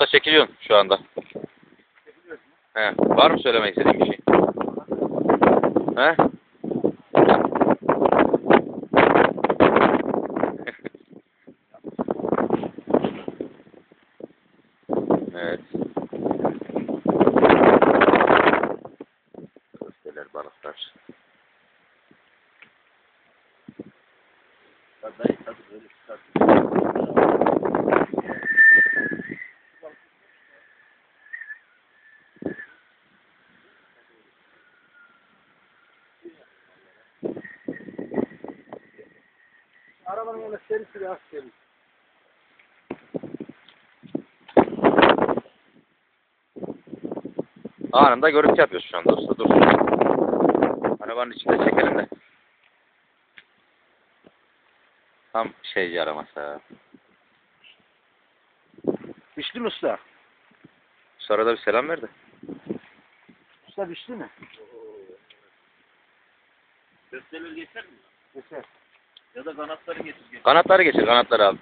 Usta çekiliyorsun şu anda. He. Var mı söylemek istediğin bir şey? He? evet. Köfteler, balıklar. Dayı tabii böyle çıkartıyor. Arabanın yanında serisi de az serisi. Anında görüntü yapıyoruz şu anda usta. Dur. Arabanın içinde çekelim de. Tam şey yaraması ha. Pişti mi usta? Sonra da bir selam verdi. Usta pişti mi? Köfteleri geçer mi? Yeter. Ya da kanatları getir. getir. Kanatları geçir kanatları al.